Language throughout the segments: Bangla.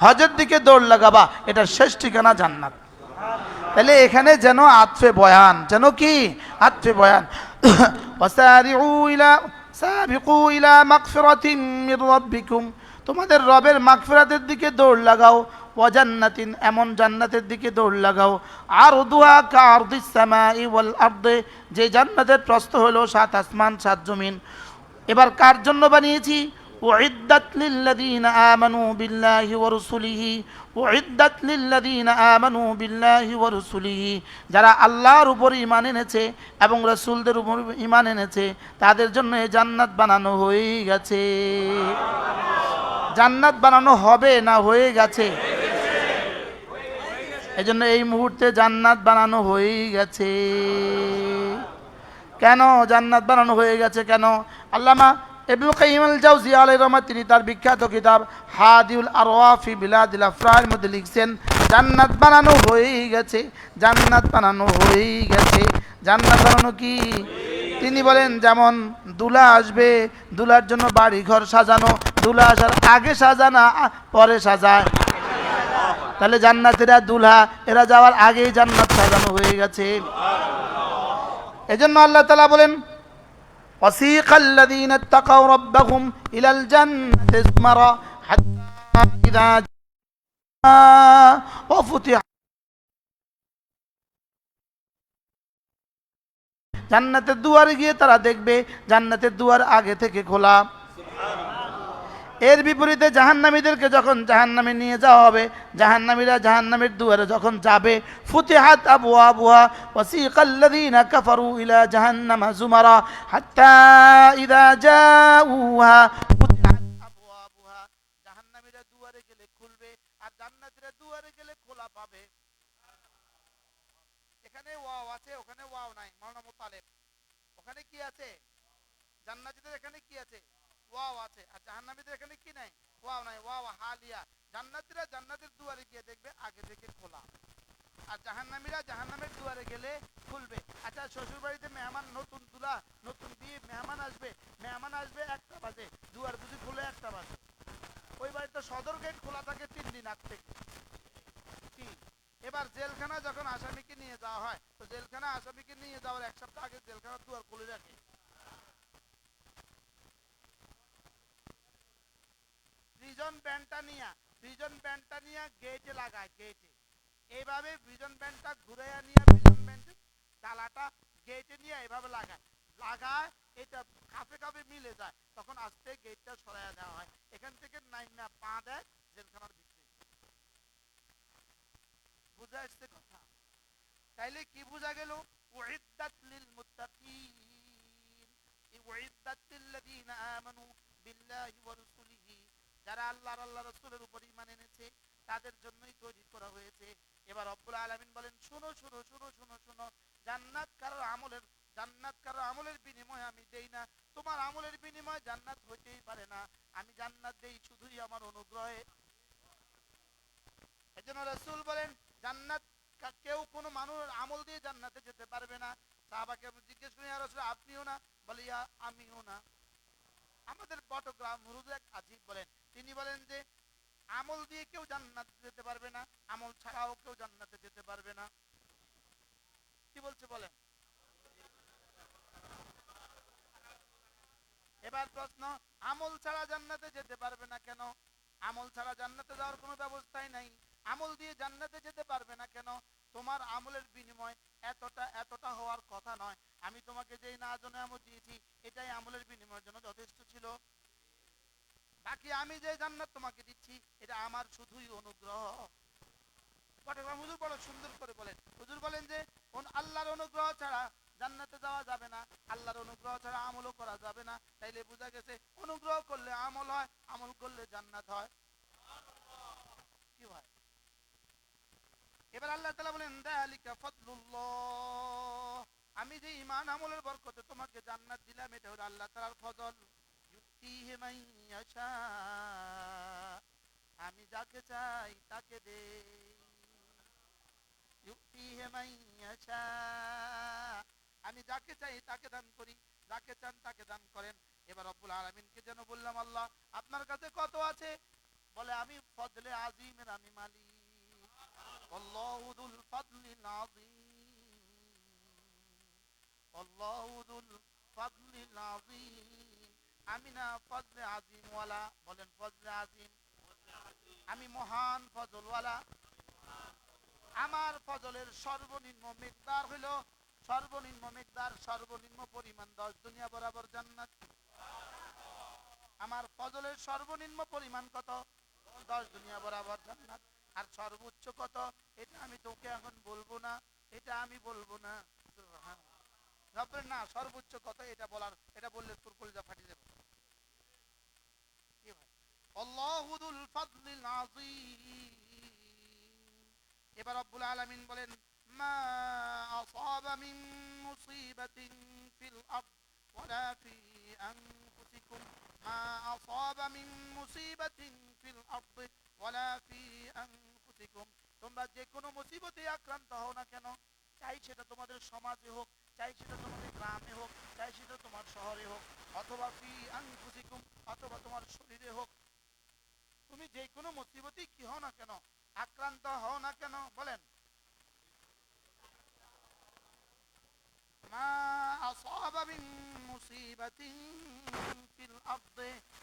হজের দিকে দৌড় লাগাবা, এটা শেষ ঠিকানা জান্নাত। তাহলে এখানে যেন আতফে বয়ান, যেন কি? আতফে বয়ান। তোমাদের রবের মাগফিরাতের দিকে দৌড় লাগাও, ওয়াজান্নাতিন, এমন জান্নাতের দিকে দৌড় লাগাও। আর দুহা কারদিস সামাই ওয়াল আরদে, যে জান্নাতের প্রস্থ হলো সাত আসমান, সাত জমিন। এবার কার জন্য বানিয়েছি? আমানু বিল্লাহি ওয়া রাসূলিহি, উইদ্দাত লিল্লাযীনা আমানু বিল্লাহি ওয়া রাসূলিহি। যারা আল্লাহর উপর ঈমান এনেছে এবং রাসূলদের উপর ঈমান এনেছে, তাদের জন্য জান্নাত বানানো হয়ে গেছে। জান্নাত বানানো হবে না হয়ে গেছে? এজন্য এই মুহূর্তে জান্নাত বানানো হয়েই গেছে। কেন জান্নাত বানানো হয়ে গেছে? কেন? আল্লামা ইবনুল কাইয়িম আল জাওজি আলাইহির রহমাত তিনি তার বিখ্যাত কিতাব হাদিউল আরওয়াফি বিলাদিল আফরার মধ্যে লিখছেন, জান্নাত বানানো হয়েই গেছে, জান্নাত বানানো হয়েই গেছে। জান্নাত বানানো কি? তিনি বলেন, যেমন দুলা আসবে, দুলার জন্য বাড়ি ঘর সাজানো, দুলা আসার আগে সাজানা, পরে সাজায়। তাহলে জান্নাতেরা দুলহা এরা যাওয়ার আগেই জান্নাত সাজানো হয়ে গেছে। এজন্য আল্লাহ তালা বলেন وسيق الذين اتقوا ربهم إلى الجنة زمرا حتى إذا جاء وفتح জান্নাতের দুয়ারে গিয়ে তারা দেখবে জান্নাতের দুয়ার আগে থেকে খোলা এর বিপরীতে জাহান্নামীদেরকে যখন জাহান্নামে নিয়ে যাওয়া হবে, জাহান্নামীরা জাহান্নামের দুয়ারে যখন যাবে, ফুতিহাত আবু আবুহা জাউহা, ফুতিহাত আবওয়াবুহা, জাহান্নামীরা দুয়ারে গেলে খুলবে আর দুয়ারে গেলে খোলা পাবে। এখানে ওখানে কি আছে? জান্নাতীদের এখানে কি আছে? আছে। আর জাহান্নামীদের এখানে কি নাই? ওয়াও নাই। ওয়াও, হালিয়া। জান্নাতীরা জান্নাতের দুয়ারে গিয়ে দেখবে, আগে থেকে খোলা। আর জাহান্নামীরা জাহান্নামের দুয়ারে গেলে খুলবে। আচ্ছা শ্বশুর বাড়িতে মেহমান নতুন তুলা নতুন বিয়ে, মেহমান আসবে। মেহমান আসবে একটা বাজে। দুয়ার বুঝি খুলে একটা বাজে। ওই বাড়িতে সদর গেট খোলা থাকে তিন দিন আগ থেকে। কি এবার জেলখানা যখন আসামিকে নিয়ে যাওয়া হয়, তো জেলখানা আসামিকে নিয়ে যাওয়ার এক সপ্তাহ আগে জেলখানা দুয়ার খুলে রাখে। প্রিজন ব্যান্ডটা নিয়ে প্রিজন ব্যান্ডটা নিয়ে গেটে লাগায় গেটে এইভাবে প্রিজন ব্যান্ডটা ঘুরে নিয়ে প্রিজন ব্যান্ডের ডালাটা গেটে নিয়ে এইভাবে লাগায়। লাগায়, এটা কাপে কাপে মিলে যায়, তখন আস্তে গেটটা সরাইয়া দেওয়া হয়। এখান থেকে নাইমা পা দেয় জেলখানার ভিতরে। বুঝা আসছে কথা? তাইলে কি বোঝা গেল? উইদ্দাত লিল মুত্তাকিন। উইদ্দাত লিল্লাযীনা আমানু বিল্লাহি ওয়া রাসূলিহি। যারা আল্লাহর আল্লাহ রাসূলের উপর ঈমান এনেছে, তাদের জন্যই তৈরি করা হয়েছে। এবার রব্বুল আলামিন বলেন, শুনো শুনো শুনো শুনো শুনো, জান্নাত কারও আমলের, জান্নাত কারও আমলের বিনিময়ে আমি দেই না। তোমার আমলের বিনিময়ে জান্নাত হইতেই পারে না। আমি জান্নাত দেই শুধুই আমার অনুগ্রহে। এজন্য রাসূল বলেন, জান্নাত কেউ কোনো মানুষ আমল দিয়ে জান্নাতে যেতে পারবে না। সাহাবাকে জিজ্ঞেস করি রাসূল, আপনিও না? বলে, ইয়া, আমিও না। আমাদের পটগ্রাম হুজুর এক আজিব বলেন। তিনি বলেন যে, আমল দিয়ে কেউ জান্নাত যেতে পারবে না, আমল ছাড়াও কেউ জান্নাতে যেতে পারবে না। কি বলছে বলেন? এবার প্রশ্ন, আমল ছাড়া জান্নাতে যেতে পারবে না কেন? আমল ছাড়া জান্নাতে যাওয়ার কোনো ব্যবস্থাই নাই। আমল দিয়ে জান্নাতে যেতে পারবে না কেন? তোমার আমলের বিনিময় এতটা এতটা হওয়ার কথা নয়। আমি তোমাকে যেই না জন্য আমল দিয়েছি, এটাই আমলের বিনিময়ের জন্য যথেষ্ট ছিল। বাকি আমি যে জান্নাত তোমাকে দিচ্ছি, এটা আমার শুধুই অনুগ্রহ। চট্টগ্রাম হুজুর বড় সুন্দর করে বলেন। হুজুর বলেন যে আল্লাহর অনুগ্রহ ছাড়া জান্নাতে যাওয়া যাবে না। আল্লাহর অনুগ্রহ ছাড়া আমলও করা যাবে না। তাইলে বোঝা গেছে, অনুগ্রহ করলে আমল হয়, আমল করলে জান্নাত হয় কি হয় এবার আল্লাহ তাআলা বলেন আমি যে ঈমান আমলের বরকতে তোমাকে জান্নাত দিলাম, এটা হলো আল্লাহ তাআলার ফজল। আমি যাকে চাই তাকে ইয়াশা। আমি যাকে চাই তাকে দান করি, যাকে চান তাকে দান করেন। এবার রব্বুল আলামিনকে যেন বললাম, আল্লাহ, আপনার কাছে কত আছে? বলে, আমি ফজলে আজিমের আমি মালিক। আল্লাহু যুল ফাদলিল আযীম আল্লাহু যুল ফাদলিল আযীম আমি না ফজলে আজিমওয়ালা, বলেন ফজলে আজিম। আমি মহান ফজলওয়ালা। আমার ফজলের সর্বনিম্ন মিকদার হইল, সর্বনিম্ন মিকদার, সর্বনিম্ন পরিমাণ দশ দুনিয়া বরাবর জান্নাত। আমার ফজলের সর্বনিম্ন পরিমাণ কত? দশ দুনিয়া বরাবর জান্নাত। আর সর্বোচ্চ কত? এটা আমি তোকে এখন বলব না, এটা আমি বলব না। না, সর্বোচ্চ কত? এটা বলার, এটা বললে তোর কলিজা ফাটিয়ে দেবে এবার রব্বুল আলামিন বলেন, মা তোমরা যে কোনো মুসিবতে আক্রান্ত হও না কেন। চাই সেটা তোমাদের সমাজে হোক, চাই সেটা তোমাদের গ্রামে হোক, চাই সেটা তোমার শহরে হোক, অথবা ফি আনফুসিকুম, অথবা তোমার শরীরে হোক। তুমি যে কোনো মুসিবতেই কি হও না কেন? আক্রান্ত হও না কেন? বলেন।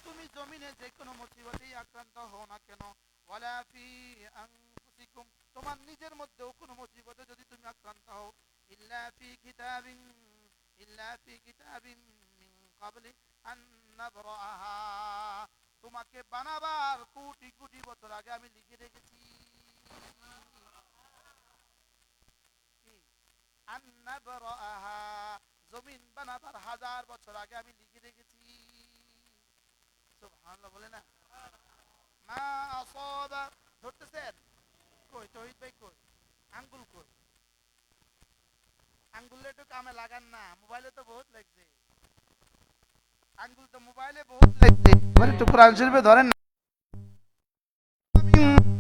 তুমি জমিনে যে কোনো মুসিবতেই আক্রান্ত হও না কেন? তোমার নিজের মধ্যেও কোনো মুসিবতে যদি তুমি আক্রান্ত হও তোমাকে বানাবার কোটি কোটি বছর আগে আমি লিখে রেখেছি। জমিন বানাবার হাজার বছর আগে আমি লিখে রেখেছি। বলে না? আসাবা ধরতেছেন? কই তহিদ ভাই কই? আঙ্গুল কই? আঙ্গুলে তো কামে লাগান না, মোবাইলে তো বহুত লাগছে। আঙ্গুল তো মোবাইলে বহুত লাগছে। মানে তো কোরআন শরীফে ধরেন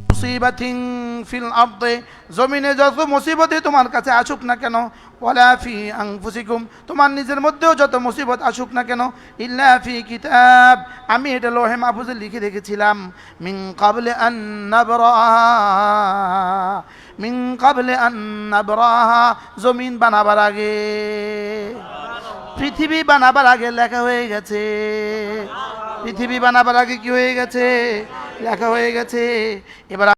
মুসিবাতিন ফিল আরদে, জমিনে যত মুসিবতই তোমার কাছে আসুক না কেন, ওয়ালা ফি আনফুসিকুম, তোমার নিজের মধ্যেও যত মুসিবত আসুক না কেন, ইল্লা ফি কিতাব। আমি এটা লোহে মাহফুজে লিখে রেখেছিলাম মিন কাবলে মিন কাবলে জমিন বানাবার আগে, পৃথিবী বানাবার আগে লেখা হয়ে গেছে। পৃথিবী বানাবার আগে কি হয়ে গেছে? লেখা হয়ে গেছে। এবার